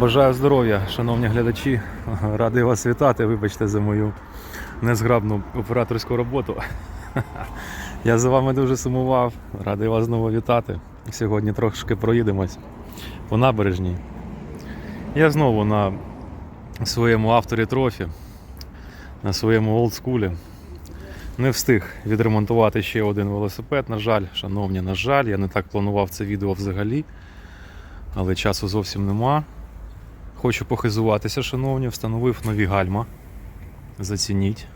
Бажаю здоров'я, шановні глядачі. Радий вас вітати. Вибачте за мою незграбну операторську роботу. Я за вами дуже сумував. Радий вас знову вітати. Сьогодні трошки проїдемось по набережній. Я знову на своєму авторі трофі, на своєму олдскулі. Не встиг відремонтувати ще один велосипед. На жаль, шановні, на жаль, я не так планував це відео взагалі, але часу зовсім нема. Хочу похизуватися, шановні, встановив нові гальма. Зацініть.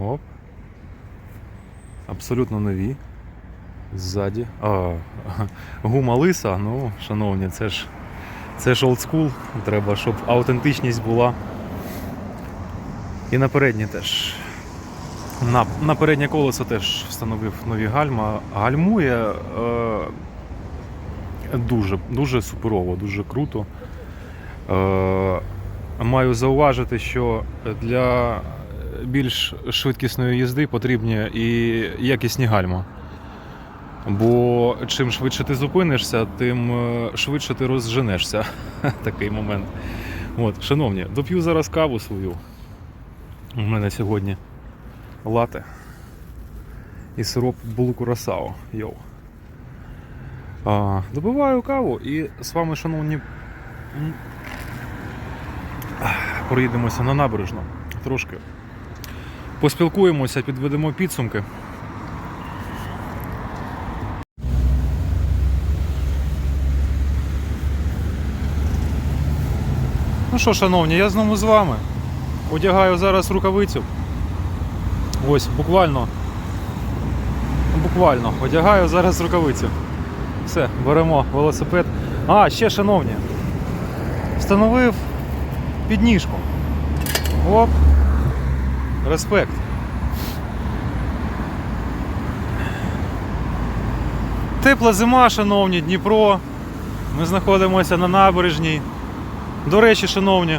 Оп. Абсолютно нові. Ззаді. А, гума лиса, ну, шановні, це ж це ж олдскул. Треба, щоб аутентичність була. І на переднє теж. На, на переднє колесо теж встановив нові гальма. Гальмує е, дуже, дуже суперово, дуже круто. Е, маю зауважити, що для більш швидкісної їзди потрібні і якісні гальма. Бо чим швидше ти зупинишся, тим е, швидше ти розженешся. Такий момент. От, шановні, доп'ю зараз каву свою. У мене сьогодні лате і сироп булкурасао. Йоу. А, добиваю каву і з вами, шановні, проїдемося на набережну трошки. Поспілкуємося, підведемо підсумки. Ну що, шановні, я знову з вами. Одягаю зараз рукавицю. Ось, буквально. Буквально одягаю зараз рукавицю. Все, беремо велосипед. А, ще, шановні, встановив підніжку. Оп. Респект. Тепла зима, шановні, Дніпро. Ми знаходимося на набережній. До речі, шановні.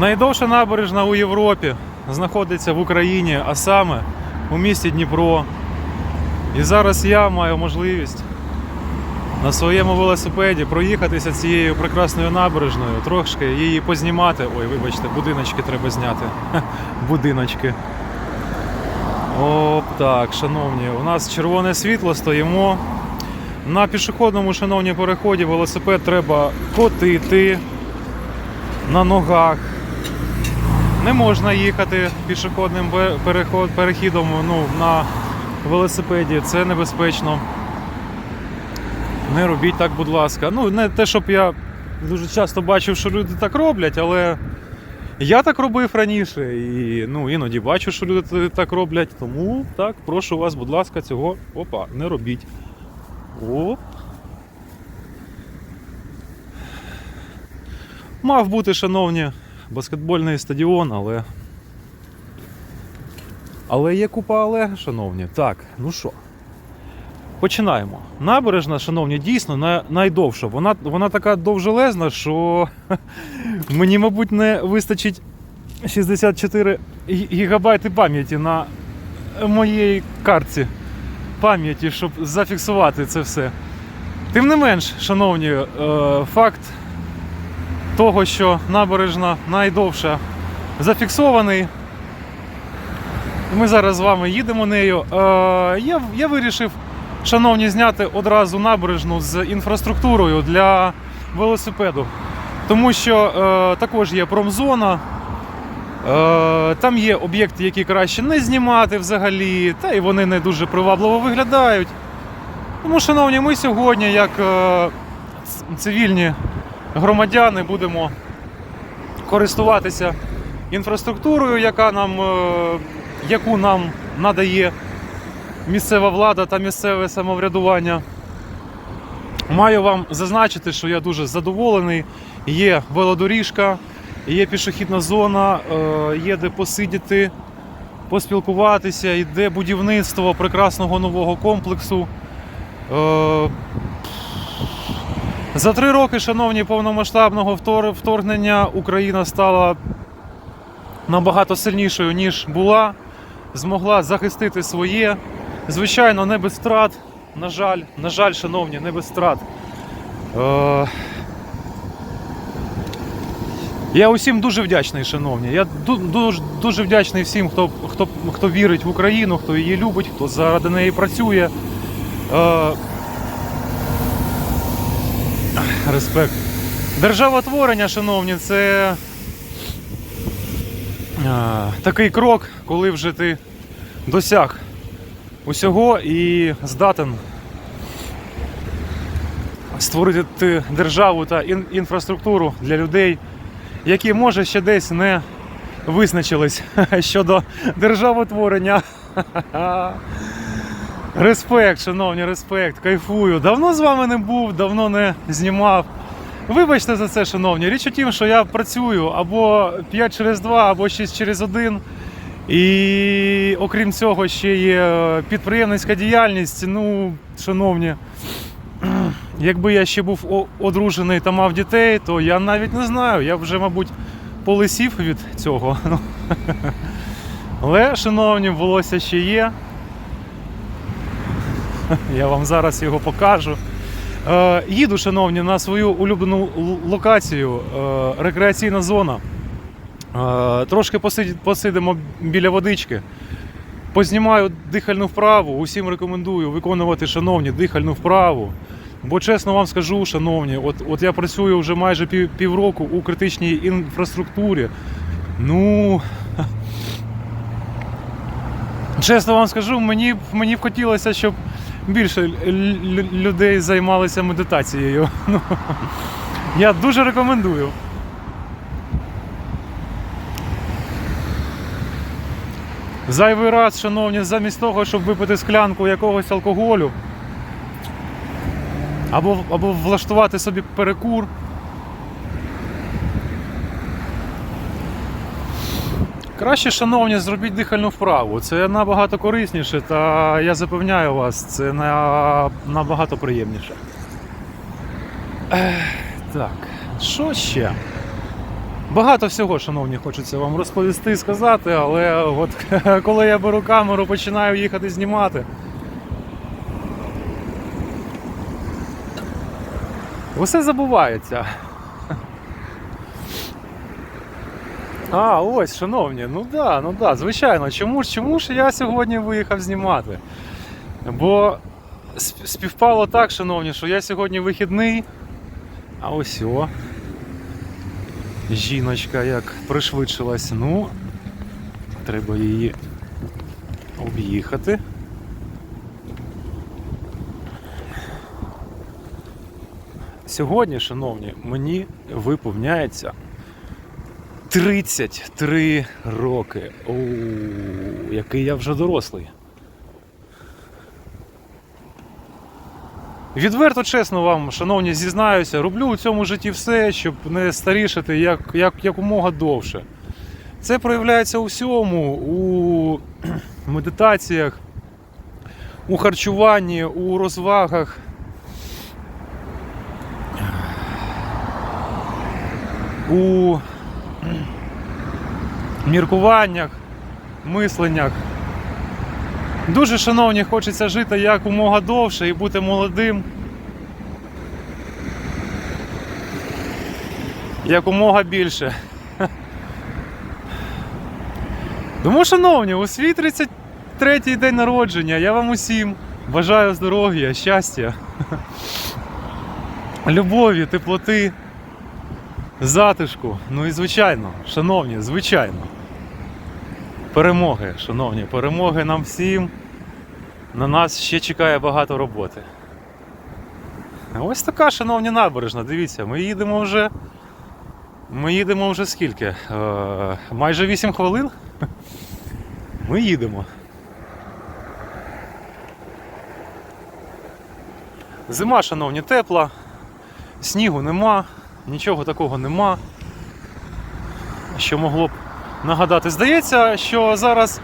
Найдовша набережна у Європі знаходиться в Україні, а саме у місті Дніпро. І зараз я маю можливість на своєму велосипеді проїхатися цією прекрасною набережною, трошки її познімати. Ой, вибачте, будиночки треба зняти. Будиночки. Оп, так, шановні, у нас червоне світло, стоїмо. На пішохідному, шановні, переході велосипед треба котити на ногах. Не можна їхати пішохідним перехідом ну, на велосипеді, це небезпечно. Не робіть так, будь ласка. Ну, не те, щоб я дуже часто бачив, що люди так роблять, але я так робив раніше. І ну, іноді бачу, що люди так роблять. Тому так, прошу вас, будь ласка, цього опа, не робіть. Оп. Мав бути, шановні, баскетбольний стадіон, але. Але є купа але, шановні. Так, ну що. Починаємо. Набережна, шановні, дійсно найдовша. Вона, вона така довжелезна, що мені, мабуть, не вистачить 64 гі- гігабайти пам'яті на моїй картці пам'яті, щоб зафіксувати це все. Тим не менш, шановні, е, факт того, що набережна найдовша зафіксований. Ми зараз з вами їдемо нею. Е, я, я вирішив, шановні, зняти одразу набережну з інфраструктурою для велосипеду. Тому що е, також є промзона. Е, там є об'єкти, які краще не знімати взагалі, та й вони не дуже привабливо виглядають. Тому, шановні, ми сьогодні, як е, цивільні громадяни, будемо користуватися інфраструктурою, яка нам, е, яку нам надає місцева влада та місцеве самоврядування. Маю вам зазначити, що я дуже задоволений. Є велодоріжка, є пішохідна зона, е, є де посидіти, поспілкуватися, йде будівництво прекрасного нового комплексу. Е, За три роки, шановні, повномасштабного вторгнення Україна стала набагато сильнішою, ніж була, змогла захистити своє. Звичайно, не без втрат. На жаль, на жаль, шановні, не без втрат. Е, я усім дуже вдячний, шановні. Я дуже, дуже вдячний всім, хто, хто, хто вірить в Україну, хто її любить, хто заради неї працює. Е, респект. Державотворення, шановні, це е, такий крок, коли вже ти досяг усього і здатен створити державу та інфраструктуру для людей, які може ще десь не визначились щодо державотворення. Респект, шановні, респект, кайфую. Давно з вами не був, давно не знімав. Вибачте за це, шановні. Річ у тім, що я працюю або 5 через 2, або 6 через 1. І окрім цього, ще є підприємницька діяльність. Ну, шановні, якби я ще був одружений та мав дітей, то я навіть не знаю. Я вже, мабуть, полисів від цього. Ну, Але, шановні, волосся ще є. Я вам зараз його покажу. Е, їду, шановні, на свою улюблену локацію е, рекреаційна зона. Е, трошки посидимо біля водички. Познімаю дихальну вправу. Усім рекомендую виконувати, шановні, дихальну вправу. Бо чесно вам скажу, шановні, от, от я працюю вже майже пів, півроку у критичній інфраструктурі. Ну. Чесно вам скажу, мені, мені б хотілося, щоб більше людей займалися медитацією. Ну, я дуже рекомендую. Зайвий раз, шановні, замість того, щоб випити склянку якогось алкоголю, або, або влаштувати собі перекур. Краще, шановні, зробіть дихальну вправу. Це набагато корисніше, та я запевняю вас, це на, набагато приємніше. Так, що ще? Багато всього, шановні, хочеться вам розповісти і сказати, але от коли я беру камеру, починаю їхати знімати. Усе забувається. А, ось, шановні, ну да, ну да, звичайно. Чому ж чому ж я сьогодні виїхав знімати? Бо співпало так, шановні, що я сьогодні вихідний, а ось. Жіночка як пришвидшилась. Ну, треба її об'їхати. Сьогодні, шановні, мені виповняється 33 роки. Оу, який я вже дорослий. Відверто чесно вам, шановні, зізнаюся, роблю у цьому житті все, щоб не старішати як, як, якомога довше. Це проявляється у всьому, у медитаціях, у харчуванні, у розвагах. У міркуваннях, мисленнях. Дуже, шановні, хочеться жити якомога довше і бути молодим. Якомога більше. Тому, шановні, у свій 33-й день народження я вам усім бажаю здоров'я, щастя, любові, теплоти, затишку. Ну і звичайно, шановні, звичайно. Перемоги, шановні, перемоги нам всім. На нас ще чекає багато роботи. Ось така, шановні набережна. Дивіться, ми їдемо вже. Ми їдемо вже скільки? Е, майже 8 хвилин. Ми їдемо. Зима, шановні, тепла, снігу нема, нічого такого нема. Що могло б нагадати. Здається, що зараз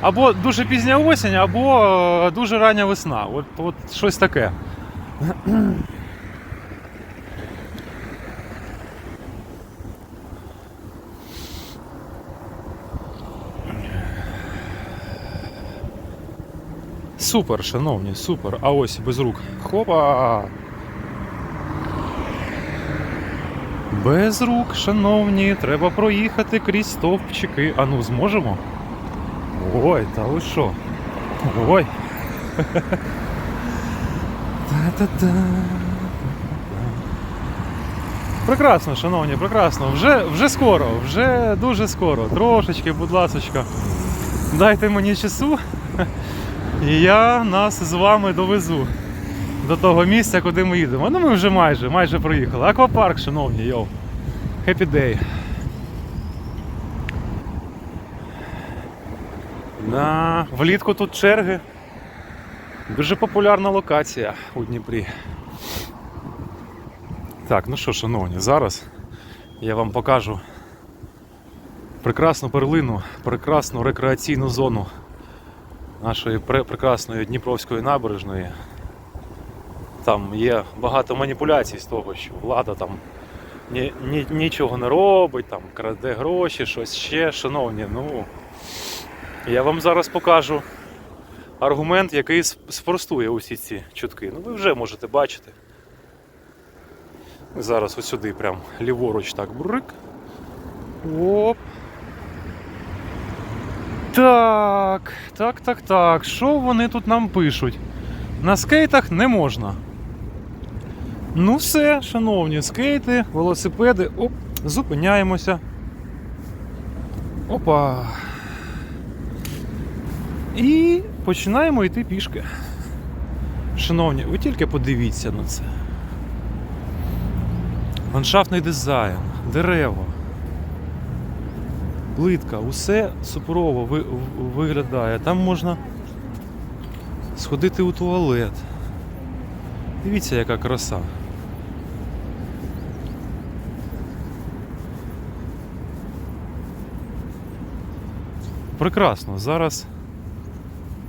або дуже пізня осінь, або е, дуже рання весна. От, от щось таке. Супер, шановні, супер. А ось без рук. Хопа! Без рук, шановні, треба проїхати крізь стовпчики. А ну, зможемо? Ой, та ви що? Ой. Та-та-та. Прекрасно, шановні, прекрасно. Вже, вже скоро, вже дуже скоро. Трошечки, будь ласочка. Дайте мені часу, і я нас з вами довезу до того місця, куди ми їдемо. Ну ми вже майже, майже проїхали. Аквапарк, шановні, йоу. Happy day. Да, влітку тут черги. Дуже популярна локація у Дніпрі. Так, ну що, шановні, зараз я вам покажу прекрасну перлину, прекрасну рекреаційну зону нашої прекрасної Дніпровської набережної. Там є багато маніпуляцій з того, що влада там ні, ні, нічого не робить, там краде гроші, щось ще. Шановні, ну я вам зараз покажу аргумент, який спростує усі ці чутки. Ну ви вже можете бачити. Зараз сюди прям ліворуч так брик. Оп. Так, так, так, так. Що вони тут нам пишуть? На скейтах не можна. Ну все, шановні, скейти, велосипеди. Оп, зупиняємося. Опа. І починаємо йти пішки. Шановні, ви тільки подивіться на це. Ландшафтний дизайн, дерева, плитка, усе суперово ви- виглядає. Там можна сходити у туалет. Дивіться, яка краса. Прекрасно. Зараз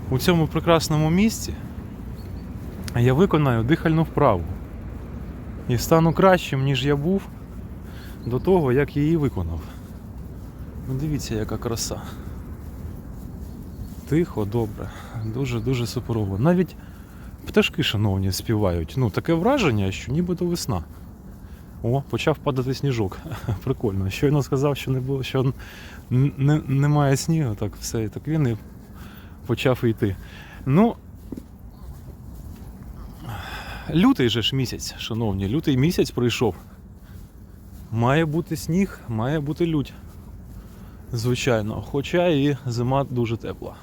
у цьому прекрасному місці я виконаю дихальну вправу і стану кращим, ніж я був до того, як її виконав. Ну, дивіться, яка краса. Тихо, добре, дуже-дуже суперово. Навіть пташки, шановні, співають. Ну, таке враження, що нібито весна. О, почав падати сніжок. Прикольно. Щойно сказав, що не було, що не, немає снігу, так все, так він і почав йти. Ну, Лютий же ж місяць, шановні, лютий місяць пройшов. Має бути сніг, має бути лють. Звичайно, хоча і зима дуже тепла.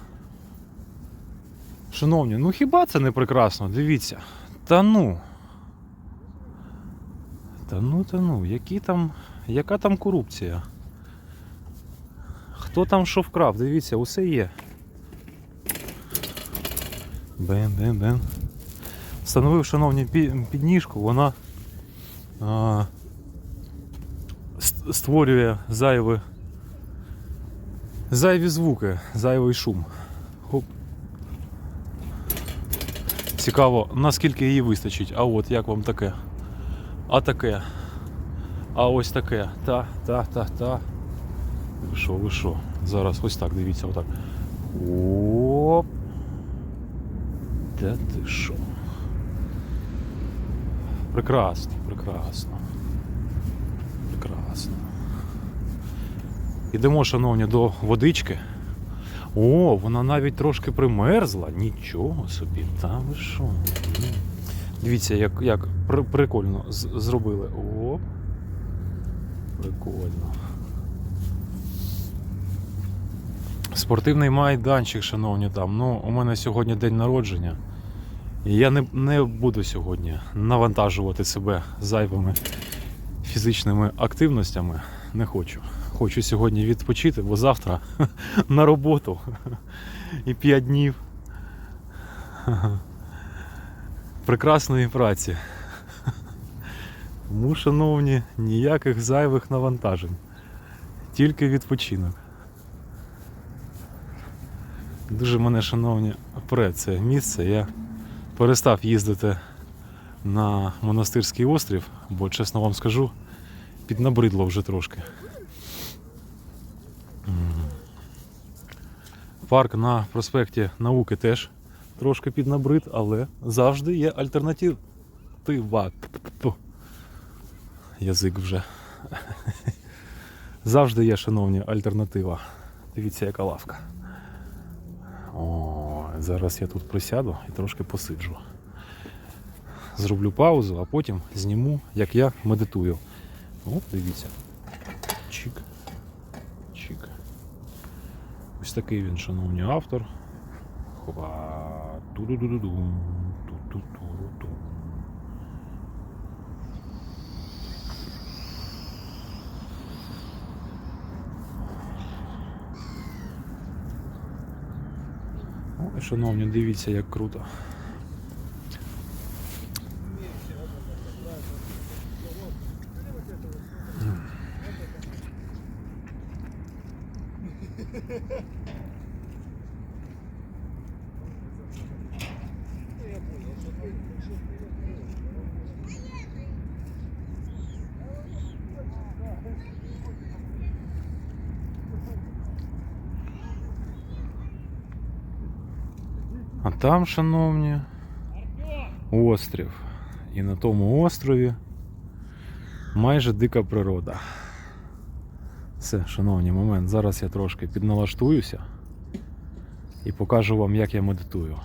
Шановні, ну хіба це не прекрасно? Дивіться. Та ну. Та ну, та ну, які там. Яка там корупція? Хто там що вкрав? Дивіться, усе є. Бем-бем-бем. Встановив, шановні, підніжку, вона а, створює зайві, зайві звуки, зайвий шум. Хоп. Цікаво, наскільки її вистачить. А от як вам таке? А таке. А ось таке. Та, та, та, та. Ви що, ви що? Зараз ось так, дивіться, отак. Оп. Та ти що? Прекрасно, прекрасно. Прекрасно. Ідемо, шановні, до водички. О, вона навіть трошки примерзла. Нічого собі, та ви що? Дивіться, як, як прикольно зробили. О, прикольно. Спортивний майданчик, шановні, там. Ну, у мене сьогодні день народження. І я не, не буду сьогодні навантажувати себе зайвими фізичними активностями. Не хочу. Хочу сьогодні відпочити, бо завтра на роботу і 5 днів прекрасної праці. Тому, шановні, ніяких зайвих навантажень. Тільки відпочинок. Дуже мене, шановні, пре це місце. Я перестав їздити на монастирський острів, бо, чесно вам скажу, піднабридло вже трошки. Парк на проспекті науки теж трошки піднабрид, але завжди є альтернатива. Язик вже Завжди є, шановні, альтернатива. Дивіться, яка лавка. О, зараз я тут присяду і трошки посиджу. Зроблю паузу, а потім зніму, як я медитую. О, дивіться. Чик. Чик. Ось такий він, шановні автор. Хопа. Ту-ду-ду-ду-дум. Ту-ту-ту-ру-тум. Ой, шановні, дивіться, як круто. А там, шановні, острів. І на тому острові майже дика природа. Все, шановні, момент. Зараз я трошки підналаштуюся і покажу вам, як я медитую.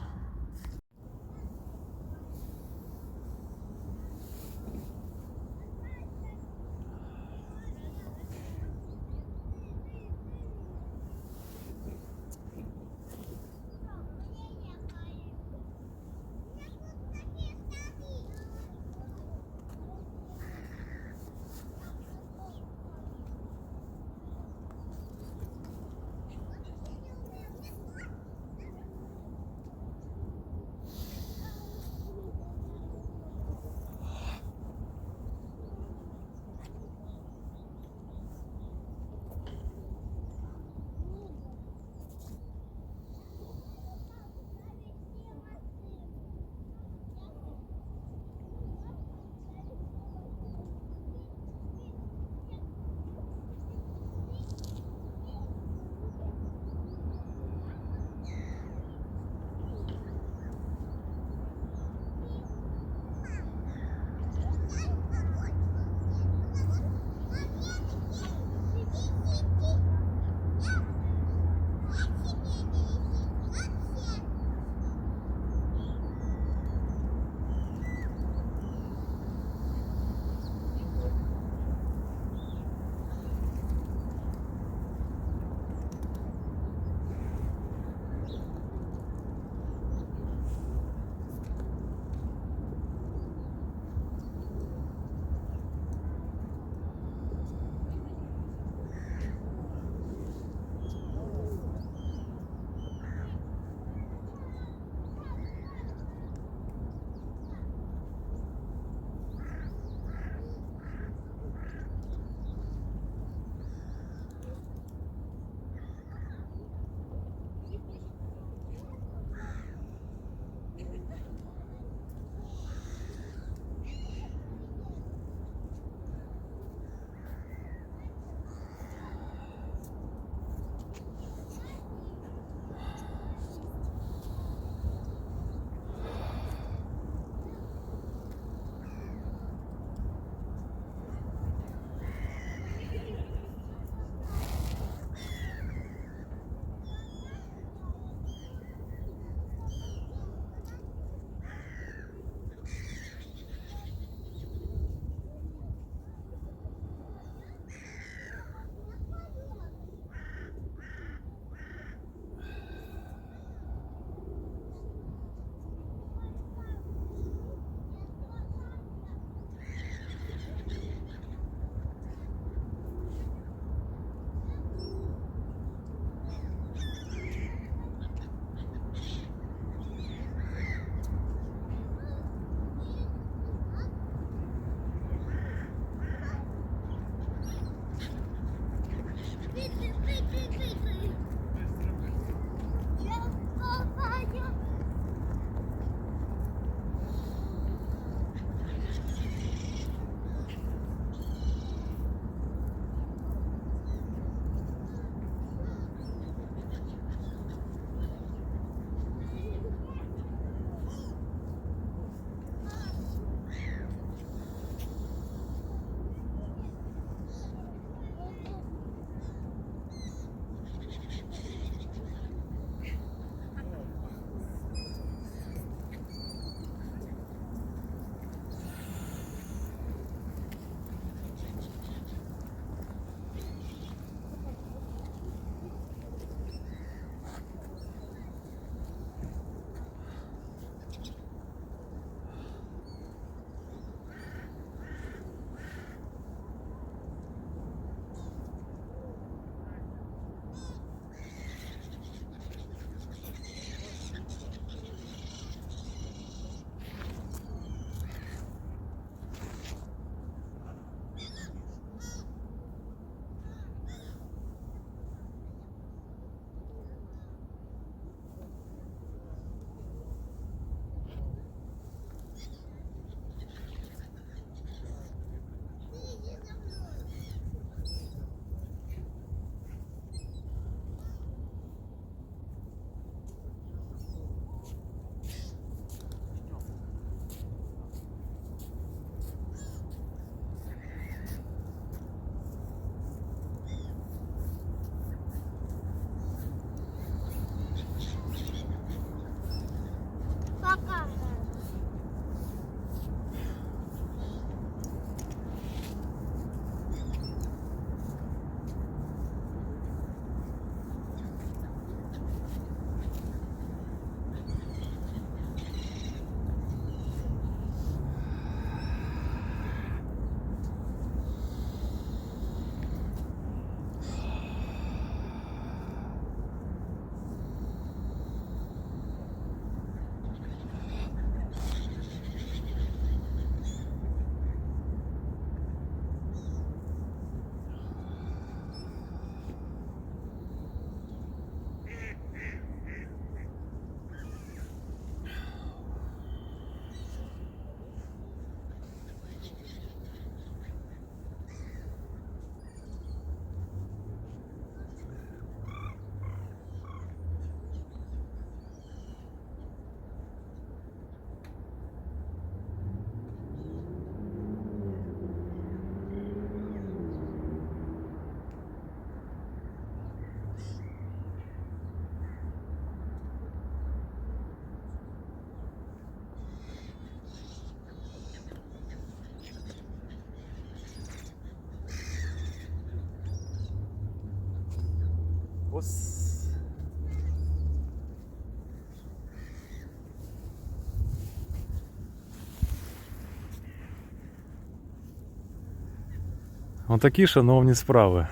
Отакі шановні справи.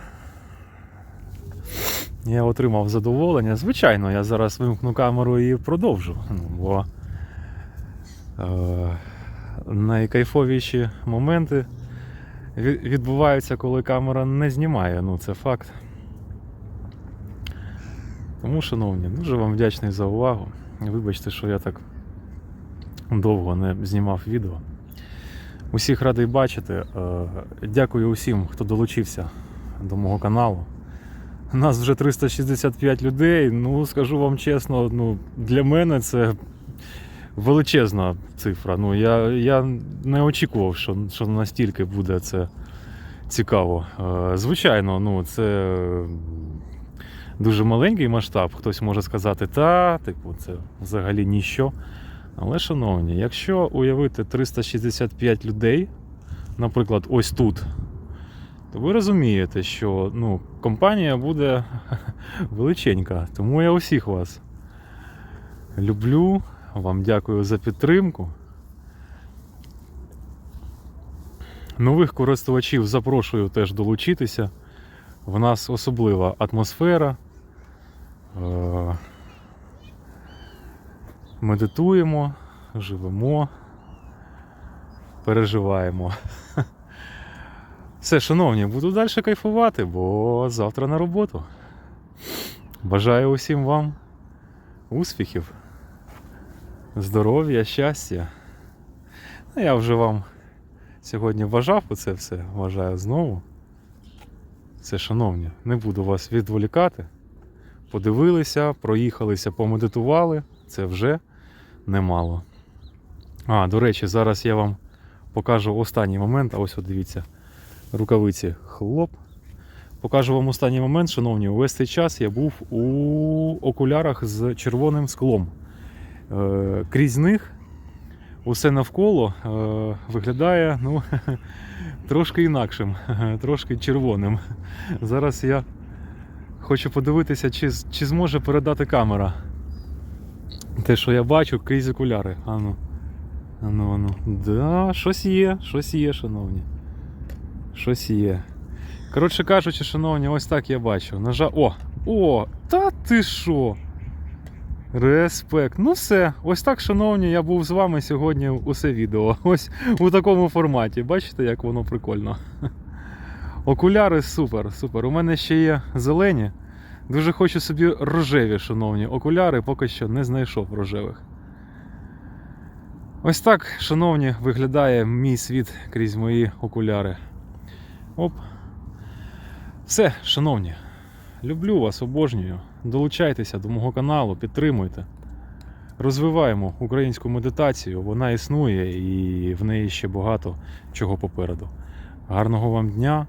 Я отримав задоволення. Звичайно, я зараз вимкну камеру і продовжу. Ну, бо е, найкайфовіші моменти відбуваються, коли камера не знімає. Ну, це факт. Тому, шановні, дуже вам вдячний за увагу. Вибачте, що я так довго не знімав відео. Усіх радий бачити. Е, Дякую усім, хто долучився до мого каналу. Нас вже 365 людей. Ну, скажу вам чесно, ну, для мене це величезна цифра. Ну, я, я не очікував, що, що настільки буде це цікаво. Е, Звичайно, ну, це дуже маленький масштаб. Хтось може сказати, та, типу, це взагалі ніщо. Але, шановні, якщо уявити 365 людей, наприклад, ось тут, то ви розумієте, що ну, компанія буде величенька. Тому я усіх вас люблю, вам дякую за підтримку. Нових користувачів запрошую теж долучитися. В нас особлива атмосфера. Медитуємо, живемо, переживаємо. Все, шановні, буду далі кайфувати, бо завтра на роботу. Бажаю усім вам успіхів, здоров'я, щастя. Ну, Я вже вам сьогодні бажав оце все, бажаю знову. Все, шановні, не буду вас відволікати. Подивилися, проїхалися, помедитували. Це вже немало. А, до речі, зараз я вам покажу останній момент. А ось от дивіться, рукавиці хлоп. Покажу вам останній момент, шановні. Увесь цей час я був у окулярах з червоним склом. Е, крізь них усе навколо е, виглядає ну, трошки інакшим, трошки червоним. Зараз я хочу подивитися, чи, чи зможе передати камера. Те, що я бачу крізь окуляри. Ану. Ану, ану. Да, щось є, щось є, шановні. Щось є. Коротше кажучи, шановні, ось так я бачу. Нажа... О! О! Та ти що? Респект. Ну все, ось так, шановні, я був з вами сьогодні усе відео. Ось у такому форматі. Бачите, як воно прикольно. Окуляри супер, супер. У мене ще є зелені. Дуже хочу собі рожеві, шановні. Окуляри поки що не знайшов рожевих. Ось так, шановні, виглядає мій світ крізь мої окуляри. Оп. Все, шановні. Люблю вас, обожнюю. Долучайтеся до мого каналу, підтримуйте. Розвиваємо українську медитацію, вона існує і в неї ще багато чого попереду. Гарного вам дня!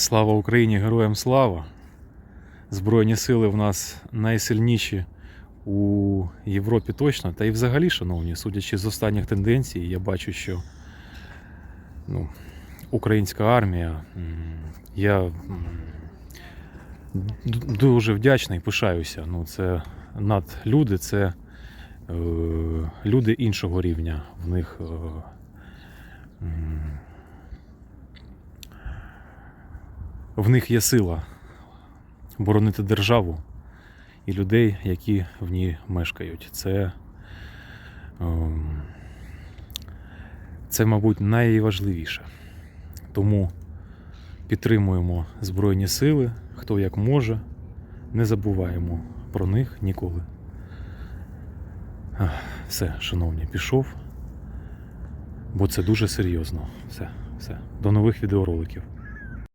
Слава Україні, героям слава! Збройні сили в нас найсильніші у Європі точно. Та і взагалі, шановні, судячи з останніх тенденцій, я бачу, що ну, українська армія. Я дуже вдячний, пишаюся. Ну, це надлюди, це е, люди іншого рівня. В них. Е, в них є сила боронити державу і людей, які в ній мешкають. Це, ем, це мабуть, найважливіше. Тому підтримуємо Збройні Сили, хто як може, не забуваємо про них ніколи. Все, шановні, пішов, бо це дуже серйозно. Все, все. До нових відеороликів.